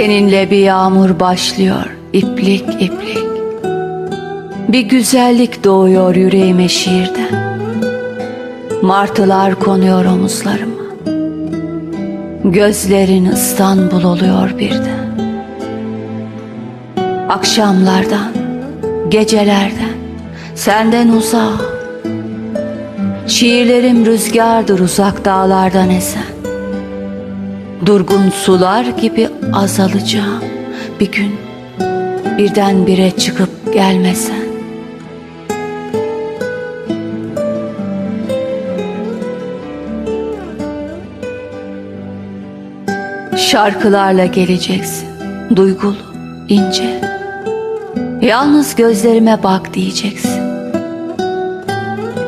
Seninle bir yağmur başlıyor iplik iplik. Bir güzellik doğuyor yüreğime şiirden. Martılar konuyor omuzlarıma. Gözlerin İstanbul oluyor birden. Akşamlardan, gecelerden, senden uzak. Şiirlerim rüzgardır uzak dağlardan esen. Durgun sular gibi azalacağım bir gün birdenbire çıkıp gelmesen. Şarkılarla geleceksin, duygulu, ince. Yalnız gözlerime bak diyeceksin.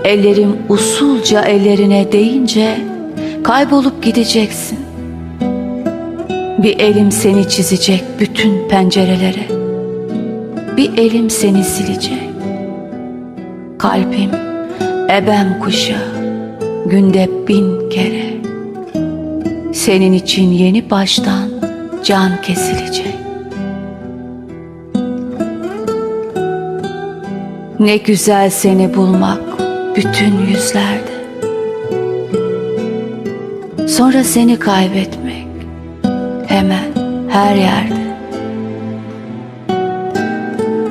Ellerim usulca ellerine değince kaybolup gideceksin. Bir elim seni çizecek bütün pencerelere. Bir elim seni silecek. Kalbim ebem kuşağı günde bin kere. Senin için yeni baştan can kesilecek. Ne güzel seni bulmak bütün yüzlerde. Sonra seni kaybetmek hemen her yerde.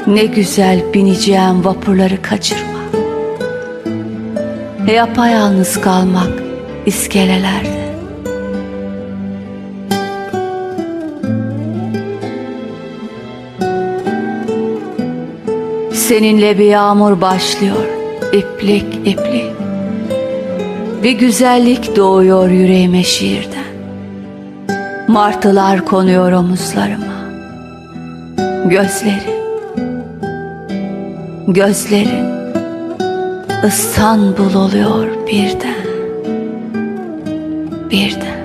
Ne güzel bineceğim vapurları kaçırmak. Yapayalnız kalmak iskelelerde. Seninle bir yağmur başlıyor iplik iplik. Bir güzellik doğuyor yüreğime şiirden. Martılar konuyor omuzlarıma. Gözlerin, gözlerin İstanbul oluyor birden, birden.